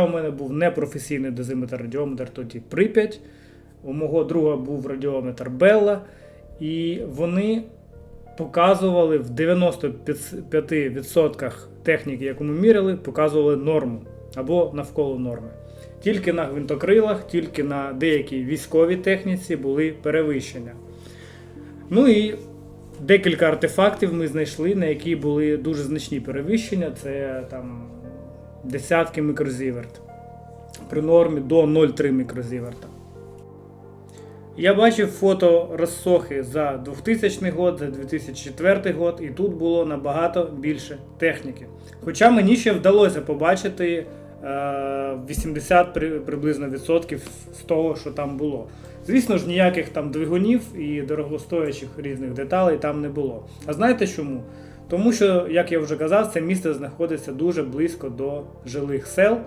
У мене був непрофесійний дозиметр радіометр тоді Прип'ять. У мого друга був радіометр Белла. І вони показували в 95% техніки, яку ми міряли, показували норму або навколо норми. Тільки на гвинтокрилах, тільки на деякій військовій техніці були перевищення. Ну і декілька артефактів ми знайшли, на які були дуже значні перевищення. Це там десятки мікрозіверт. При нормі до 0,3 мікрозіверта. Я бачив фото розсохи за 2000 год, за 2004 год, і тут було набагато більше техніки. Хоча мені ще вдалося побачити е, 80 приблизно відсотків з того, що там було. Звісно ж, ніяких там двигунів і дорогостоячих різних деталей там не було. А знаєте чому? Тому що, як я вже казав, це місце знаходиться дуже близько до жилих сел,